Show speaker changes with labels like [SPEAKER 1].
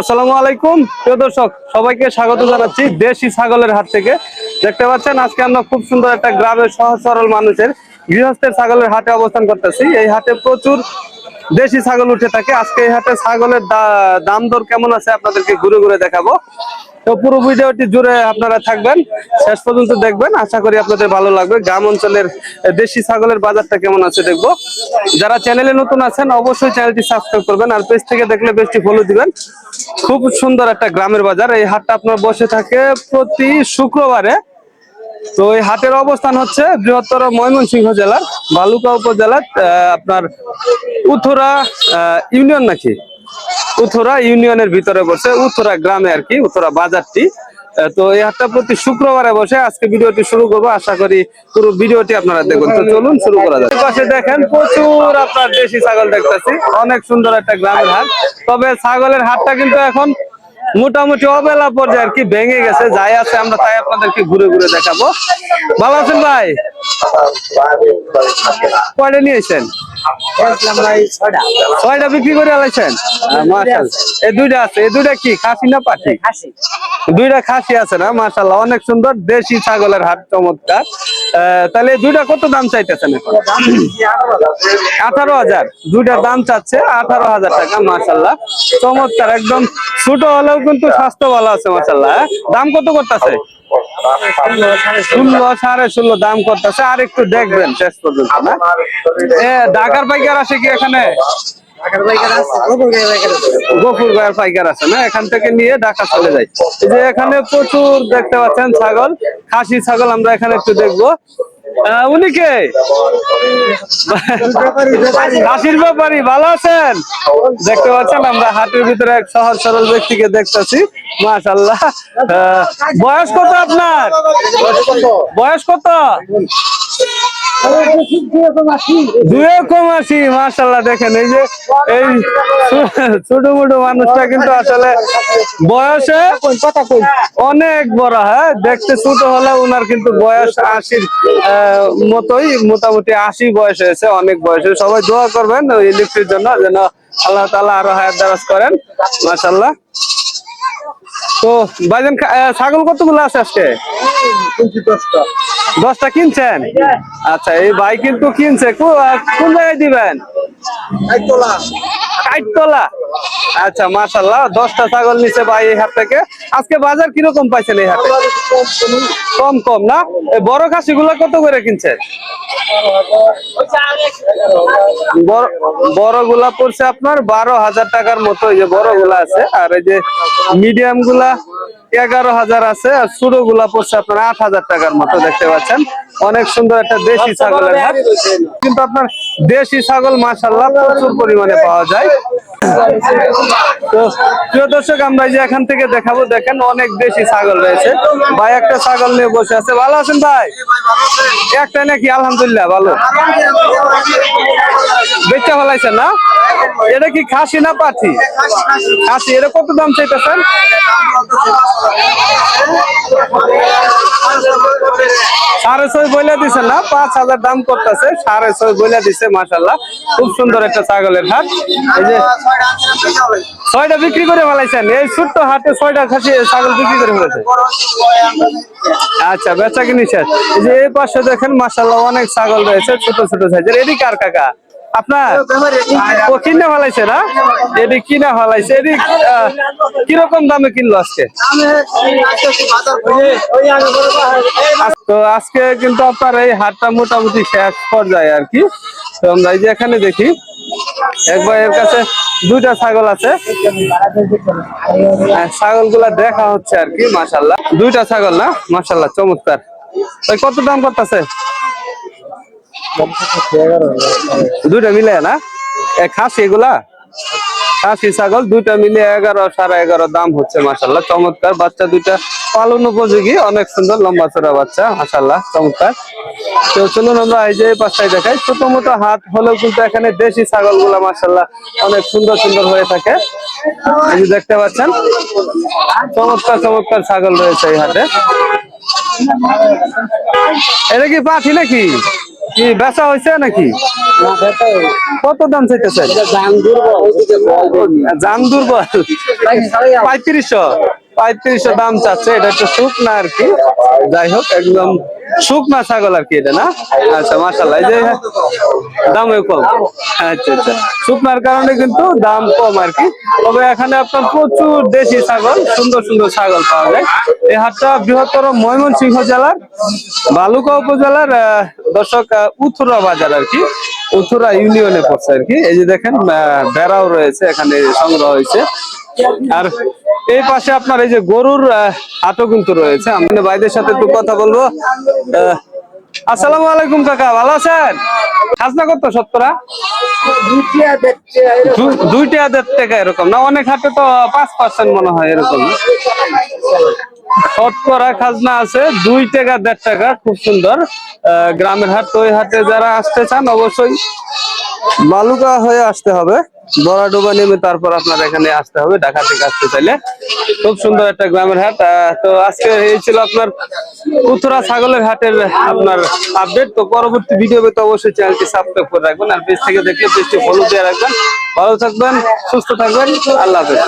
[SPEAKER 1] আসসালামু আলাইকুম। প্রিয় দর্শক, সবাইকে স্বাগত জানাচ্ছি দেশি ছাগলের হাট থেকে। দেখতে পাচ্ছেন, আজকে আমরা খুব সুন্দর একটা গ্রামের সহজ সরল মানুষের গৃহস্থের ছাগলের হাটে অবস্থান করতেছি। এই হাটে প্রচুর দেশি ছাগল উঠে থাকে। আজকে এই হাটে ছাগলের দাম দর কেমন আছে আপনাদেরকে ঘুরে ঘুরে দেখাবো। তো পুরো ভিডিওটি জুড়ে আপনারা থাকবেন। শেষ পর্যন্ত দেখবেন। আশা করি আপনাদের ভালো লাগবে। গ্রাম অঞ্চলের দেশি ছাগলের বাজারটা কেমন আছে দেখব। যারা চ্যানেলে নতুন আছেন, অবশ্যই চ্যানেলটি সাবস্ক্রাইব করবেন আর পেজ থেকে দেখলে পেজটি ফলো দিবেন। খুব সুন্দর একটা গ্রামের বাজার। এই হাটটা আপনার বসে থাকে প্রতি শুক্রবারে। তো এই হাটের অবস্থান হচ্ছে বৃহত্তর ময়মনসিংহ জেলার বালুকা উপজেলার আপনার উথুরা ইউনিয়ন নাকি? উথুরা ইউনিয়নের ভিতরে বসে, উথুরা গ্রামে আর কি, উথুরা বাজারটি। তো এই হাটটা প্রতি শুক্রবারে বসে আজকে ভিডিওটি শুরু করব। আশা করি পুরো ভিডিওটি আপনারা দেখুন তো চলুন শুরু করা এই পাশে দেখেন, প্রচুর আপনার দেশি ছাগল দেখতেছি। অনেক সুন্দর একটা গ্রামের হাট। তবে ছাগলের হাটটা কিন্তু এখন মোটামুটি অবেলা পর্যায়ে আর কি ভেঙে গেছে যাই আছে আমরা তাই আপনাদেরকে ঘুরে ঘুরে দেখাবো। ভালো আছেন ভাই? কয়টা নিয়েছেন ছয়টা বিক্রি করে আলাইছেন? এই দুইটা আছে এই দুইটা কি খাসি না পাঠি দুইটা খাসি আছে না মাশাল্লাহ অনেক সুন্দর দেশি ছাগলের হাট চমৎকার। তাহলে দুইটা কত দাম চাইতেছেন আঠারো হাজার। দুইটা দাম চাচ্ছে, আঠারো হাজার টাকা মাশাল্লাহ চমৎকার, একদম ছোট হলেও কিন্তু স্বাস্থ্য ভালো আছে মাশাল্লাহ হ্যাঁ? দাম কত করতেছে? সাড়ে দাম করতেছে। আর একটু দেখবেন, শেষ পর্যন্ত না এ, ঢাকার পাইকার আছে কি এখানে? পাইকার আছে না? এখান থেকে নিয়ে ঢাকা চলে যায় যে এখানে প্রচুর দেখতে পাচ্ছেন ছাগল, খাসি ছাগল আমরা এখানে একটু দেখব। উনি কে? খাসির ব্যাপারী, ভালো আছেন? দেখতে পাচ্ছেন আমরা হাটের ভিতরে এক সহজ সরল ব্যক্তিকে দেখতেছি মাশাল্লাহ বয়স কত আপনার? বয়স কত? ছোট মোটো মানুষটা কিন্তু আসলে বয়সে অনেক বড় হ্যাঁ দেখতে ছোট হলে ওনার কিন্তু বয়স আশির মতোই মোটামুটি আশি বয়স হয়েছে অনেক বয়সে সবাই দোয়া করবেন ইলেকট্রির জন্য যেন আল্লাহ তালা আরও হায়াত দারাজ করেন মাশাল্লাহ তো ভাইজান ছাগল কতগুলো আছে আজকে দশটা কিনছেন? আচ্ছা এই ভাই কিন্তু কিনছে। কোন জায়গায় দিবেন? কাইটতলা আচ্ছা মাশাল্লাহ দশটা ছাগল নিচে ভাই এই হাট থেকে। আজকে বাজার কীরকম পাইছেন এই হাটে কম কম না? এই বড় খাসি গুলা কত করে কিনছেন? বড়- বড়গুলা পড়ছে আপনার বারো হাজার টাকার মতো এই যে বড়গুলা আছে আর এই যে মিডিয়ামগুলা এগারো হাজার আছে আর ছোটগুলা পড়ছে আপনার আট হাজার টাকার মতো দেখতে পাচ্ছেন? অনেক সুন্দর একটা দেশি ছাগলের হাট। কিন্তু আপনার দেশি ছাগল মাসাল্লাহ প্রচুর পরিমাণে পাওয়া যায়। তো প্রিয় দর্শক আমরা এই যে এখান থেকে দেখাবো দেখেন অনেক দেশি ছাগল রয়েছে। ভাই একটা ছাগল নিয়ে বসে আছে। ভালো আছেন ভাই? একটা নাকি? আলহামদুলিল্লাহ ভালো। বেচা ফেলাইছেন না? এটা কি খাসি না পাঠি খাসি। এটা কত দাম চাইতেছেন? সাড়ে ছয় বইলা দিছে না, পাঁচ হাজার দাম করতেছে, সাড়ে ছয় বইলা দিছে মাসাল্লাহ খুব সুন্দর একটা ছাগলের হাট। এই যে ছয়টা বিক্রি করে ফেলাইছেন। এই ছোট্ট হাটে ছয়টা খাসি, ছাগল বিক্রি করে ফেলেছে আচ্ছা বেচা কিনি শেষ। এই যে এই পাশে দেখেন মাসাল্লাহ অনেক ছাগল রয়েছে, ছোট ছোট সাইজের এডি কার কাকা? আপনার ও না? কীরকম দামে কিনলো আজকে? আজকে কিন্তু আপনার এই হাটটা মোটামুটি শেষ পর্যায়ে আর কি। আমরা এই যে এখানে দেখি, একবার এর কাছে দুইটা ছাগল আছে। ছাগলগুলা দেখা হচ্ছে আর কি মাসাল্লাহ দুইটা ছাগল না? মাসাল্লাহ চমৎকার। কত দাম করতেছে? দুইটা মিলে না? খাসি এগুলা? খাসি, ছাগল, দুইটা মিলে এগারো, সাড়ে এগারো দাম হচ্ছে মাসাল্লাহ চমৎকার বাচ্চা দুইটা। পালন উপযোগী, অনেক সুন্দর, লম্বা চড়া বাচ্চা মাসাল্লাহ চমৎকার। তো চলুন আমরা এই যে এই পাশটায় দেখাই। ছোট মোটো হাট হলেও কিন্তু এখানে দেশি ছাগলগুলা মাসাল্লাহ অনেক সুন্দর সুন্দর হয়ে থাকে। যে দেখতে পাচ্ছেন, চমৎকার চমৎকার ছাগল রয়েছে এই হাটে। এটা কি পাঠি নাকি? কি বেচা হয়েছে নাকি? কত দাম চাইতেছে জান দুর্বল পঁয়ত্রিশশো। পঁয়ত্রিশশো দাম চাচ্ছে এটা একটু শুকনা আর কি। যাই হোক একদম শুকনা ছাগল আর কি এটা না? আচ্ছা মাসাল্লাহ যে দামও কম। আচ্ছা আচ্ছা শুকনার কারণে কিন্তু দাম কম আর কি। তবে এখানে আপনার প্রচুর দেশি ছাগল সুন্দর সুন্দর ছাগল পাওয়া যায়। এই হাটটা বৃহত্তর ময়মনসিংহ জেলার বালুকা উপজেলার দর্শক উথুরা বাজার আর কি, উথুরা ইউনিয়নে পড়ছে আর কি। এই যে দেখেন বেড়াও রয়েছে, এখানে সংগ্রহ হয়েছে। আর এই পাশে আপনার এই যে গরুর হাটও কিন্তু রয়েছে। আমি ভাইদের সাথে একটু কথা বলব। আসসালামু আলাইকুম কাকা, ভালো আছেন? খাজনা কত সত্তরা দুইটা দেড় এরকম। না, অনেক হাটে তো পাঁচ পার্সেন্ট মনে হয় এরকম। শতকরা খাজনা আছে, দুই টাকা, দেড় টাকা, খুব সুন্দর। গ্রামের হাট তো ওই হাটে যারা আসতে চান, অবশ্যই বালুকা হয়ে আসতে হবে। বড়াডোবা নেমে তারপর আপনার এখানে আসতে হবে, ঢাকা থেকে আসতে চাইলে। খুব সুন্দর একটা গ্রামের হাট। তো আজকে এই ছিল আপনার উত্তরা ছাগলের হাটের আপনার আপডেট তো পরবর্তী ভিডিও পেতে অবশ্যই চ্যানেলটি সাবস্ক্রাইব করে রাখবেন আর পেজ থেকে দেখলে পেজটি ফলো দিয়ে রাখবেন। ভালো থাকবেন, সুস্থ থাকবেন। আল্লাহ হাফেজ।